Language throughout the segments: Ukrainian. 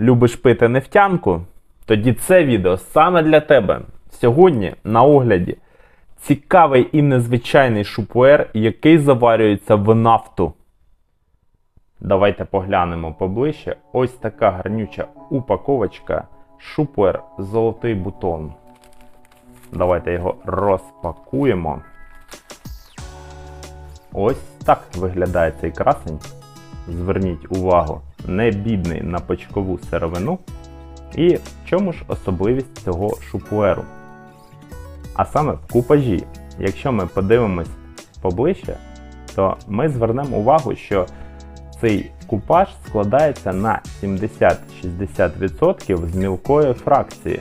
Любиш пити нефтянку? Тоді це відео саме для тебе. Сьогодні на огляді цікавий і незвичайний шупуер, який заварюється в нафту. Давайте поглянемо поближче. Ось така гарнюча упаковочка шупуер Золотий бутон. Давайте його розпакуємо. Ось так виглядає цей красень. Зверніть увагу, не бідний на почкову сировину. І в чому ж особливість цього шупуеру? А саме в купажі. Якщо ми подивимось поближче, то ми звернемо увагу, що цей купаж складається на 70-60% з мілкої фракції.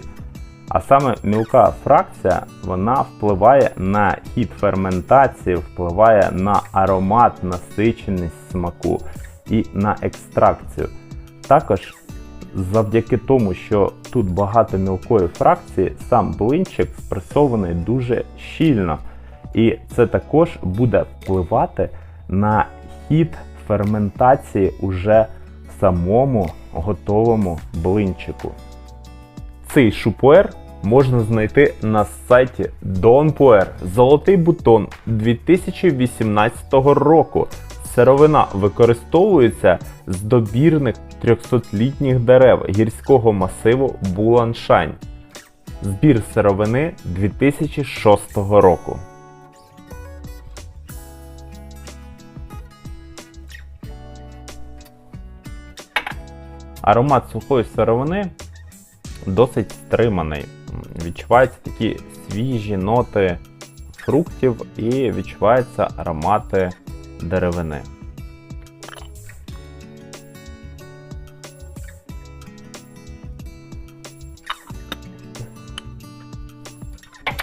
А саме мілка фракція вона впливає на хід ферментації, впливає на аромат, насиченість смаку і на екстракцію. Також завдяки тому, що тут багато мілкої фракції, сам блинчик спресований дуже щільно. І це також буде впливати на хід ферментації уже самому готовому блинчику. Цей шупуер можна знайти на сайті Donpuer Золотий бутон 2018 року. Сировина використовується з добірних 300-літніх дерев гірського масиву Буланшань. Збір сировини 2006 року. Аромат сухої сировини досить стриманий. Відчуваються такі свіжі ноти фруктів і відчуваються аромати деревини.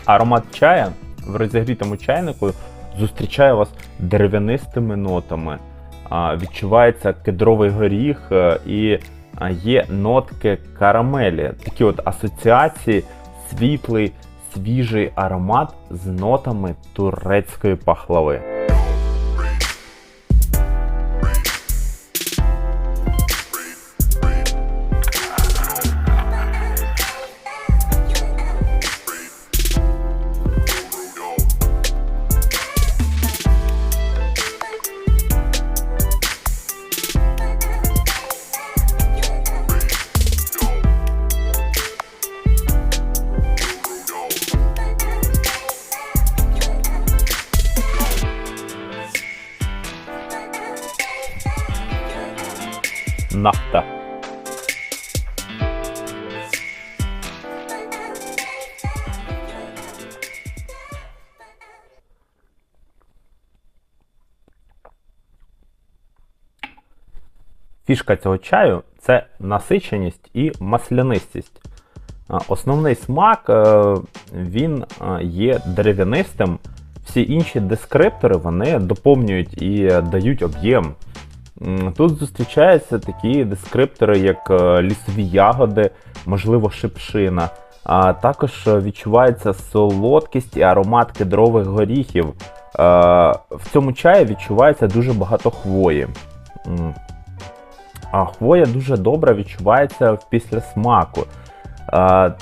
Аромат чая в розігрітому чайнику зустрічає вас дерев'янистими нотами. Відчувається кедровий горіх е, і є нотки карамелі. Такі от асоціації, світлий, свіжий аромат з нотами турецької пахлави. Нафта. Фішка цього чаю це насиченість і маслянистість. Основний смак е, він е, є дерев'янистим. Всі інші дескриптори вони доповнюють і дають об'єм. Тут зустрічаються такі дескриптори, як е, лісові ягоди, можливо, шипшина. А також е, відчувається солодкість і аромат кедрових горіхів. Е, В цьому чаї відчувається дуже багато хвої. А хвоя дуже добре відчувається в післясмаку.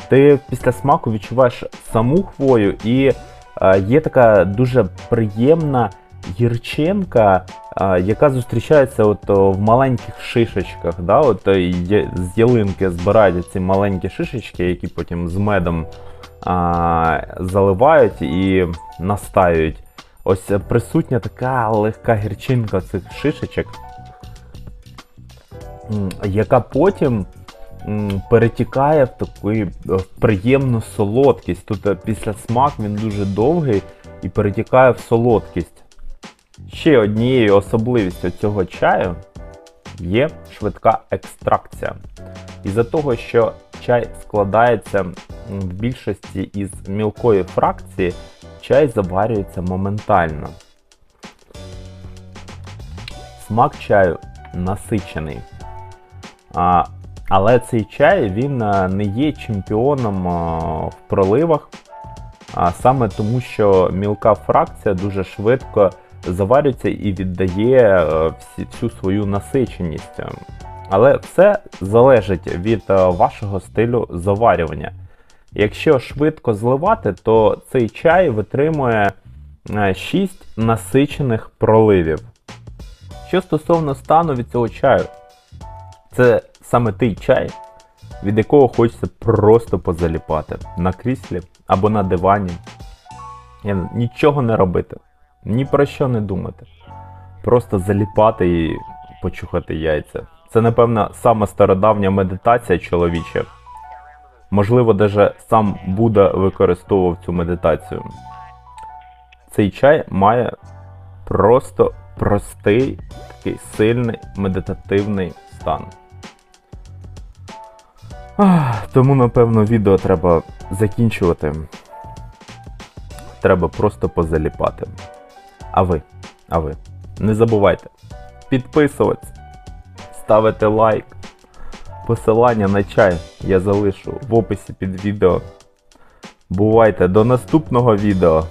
Ти в післясмаку відчуваєш саму хвою, і є така дуже приємна гірчинка, яка зустрічається от в маленьких шишечках. Да? От, е, з ялинки збирають ці маленькі шишечки, які потім з медом а, заливають і настаюють. Ось е, присутня така легка гірчинка цих шишечок, яка потім перетікає в таку е, в приємну солодкість. Тут після смак він дуже довгий і перетікає в солодкість. Ще однією особливістю цього чаю є швидка екстракція. Із-за того, що чай складається в більшості із мілкої фракції, чай заварюється моментально. Смак чаю насичений. А, але цей чай він а, не є чемпіоном а, в проливах, а саме тому, що мілка фракція дуже швидко заварюється і віддає е, всю свою насиченість. Е, Але все залежить від е, вашого стилю заварювання. Якщо швидко зливати, то цей чай витримує 6 насичених проливів. Що стосовно стану від цього чаю, це саме той чай, від якого хочеться просто позаліпати на кріслі або на дивані. Нічого не робити, ні про що не думати. Просто заліпати і почухати яйця. Це, напевно, сама стародавня медитація чоловіча. Можливо, даже сам Будда використовував цю медитацію. Цей чай має просто простий, такий сильний медитативний стан. Ах, тому, напевно, відео треба закінчувати. Треба просто позаліпати. А ви, а ви, не забувайте підписуватися, ставити лайк. Посилання на чай я залишу в описі під відео. Бувайте до наступного відео!